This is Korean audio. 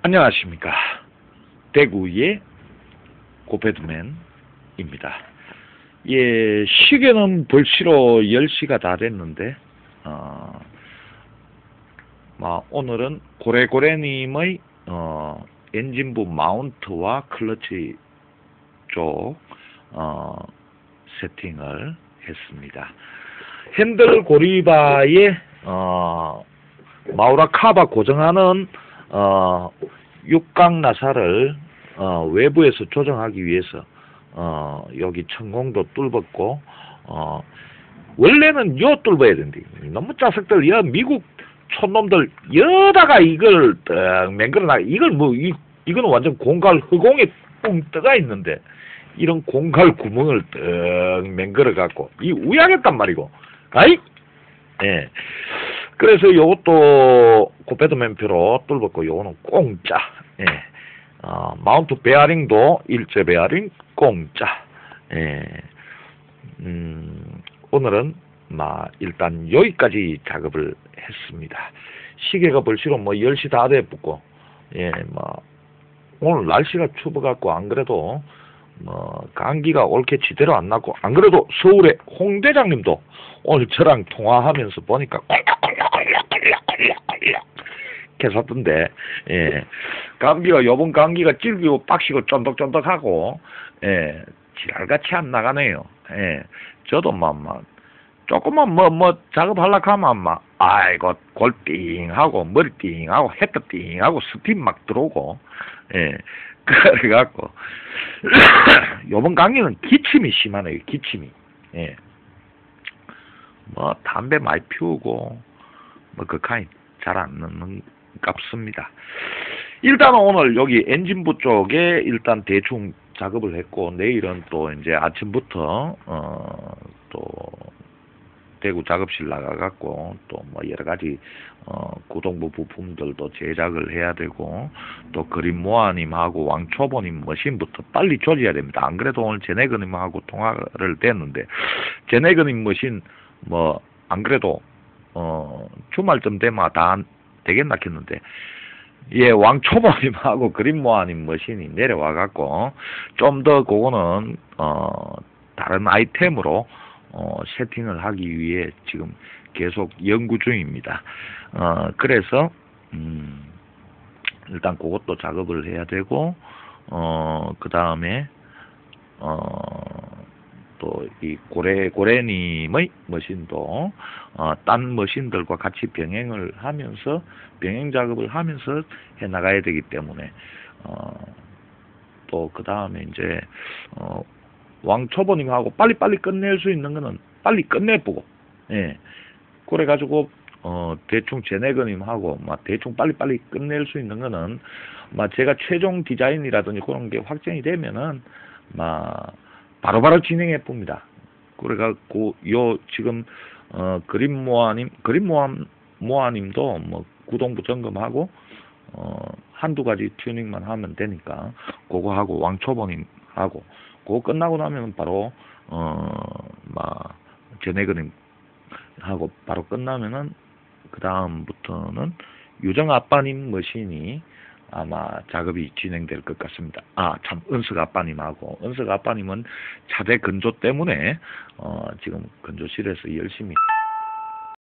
안녕하십니까. 대구의 고패드맨입니다. 예, 시계는 벌시로 10시가 다 됐는데, 어, 뭐, 오늘은 고래고래님의, 어, 엔진부 마운트와 클러치 쪽, 어, 세팅을 했습니다. 핸들 고리바에, 어, 마우라 카바 고정하는 어, 육각 나사를 어, 외부에서 조정하기 위해서 어, 여기 천공도 뚫었고 어, 원래는 요 뚫어야 된대. 너무 짜석들 여 미국 촌놈들 여다가 이걸 딱 맹글어나 이걸 뭐 이, 이거는 완전 공갈 허공에 뻥 떠가 있는데 이런 공갈 구멍을 딱 맹글어 갖고 이 우양했단 말이고 아이 예. 그래서 요것도 고패드맨표로 뚫었고 요거는 공짜. 예. 어, 마운트 베어링도 일제 베어링 공짜. 예. 음, 오늘은 마 일단 여기까지 작업을 했습니다. 시계가 벌써 뭐 10시 다 돼 붙고 예, 뭐 오늘 날씨가 추워 갖고 안 그래도 뭐 감기가 옳게 지대로 안 났고 안 그래도 서울의 홍 대장님도 오늘 저랑 통화하면서 보니까 콜락콜락콜락콜락콜락 계셨던데. 예. 감기가 요번 감기가 찔기고 빡시고 쫀득쫀득하고 예. 지랄같이 안 나가네요. 예. 저도 막 막 조금만 뭐 뭐 작업하려고 하면 막 아이고 골띵 하고 머리 띵 하고 헤드 띵 하고 스팀 막 들어오고 예. 그래갖고 요번 강의는 기침이 심하네요 기침이. 예. 뭐 담배 많이 피우고 뭐 그카이 잘 안 넣는 값습니다. 일단 오늘 여기 엔진부 쪽에 일단 대충 작업을 했고 내일은 또 이제 아침부터 어 또 대구 작업실 나가 갖고 또 뭐 여러 가지 어 구동부 부품들도 제작을 해야 되고 또 그림 모아님하고 왕초보님 머신부터 빨리 조져야 됩니다. 안 그래도 오늘 제네그님하고 통화를 됐는데 제네그님 머신 뭐 안 그래도 어 주말쯤 되면 다 되겠나 했는데 예, 왕초보님하고 그림 모아님 머신이 내려와 갖고 좀 더 그거는 어 다른 아이템으로 어, 세팅을 하기 위해 지금 계속 연구 중입니다. 어, 그래서, 음, 일단 그것도 작업을 해야 되고, 어, 그 다음에, 어, 또 이 고래, 고래님의 머신도, 어, 딴 머신들과 같이 병행을 하면서, 병행 작업을 하면서 해 나가야 되기 때문에, 어, 또 그 다음에 이제, 어, 왕초보님하고 빨리 빨리 끝낼 수 있는 거는 빨리 끝내보고, 예. 그래 가지고, 어, 대충 제네거님하고, 막, 대충 빨리빨리 끝낼 수 있는 거는, 막, 제가 최종 디자인이라든지 그런 게 확정이 되면은, 막, 바로바로 진행해 봅니다. 그래갖고, 요, 지금, 어, 그림 모아님, 그림 모아, 모아님도, 뭐, 구동부 점검하고, 어, 한두 가지 튜닝만 하면 되니까, 그거 하고, 왕초보님 하고, 그거 끝나고 나면 바로 어막 전해그림 하고 바로 끝나면은 그 다음부터는 유정 아빠님 머신이 아마 작업이 진행될 것 같습니다. 아, 참, 은석 아빠님하고, 은석 아빠님은 차대 근조 때문에, 어, 지금 근조실에서 열심히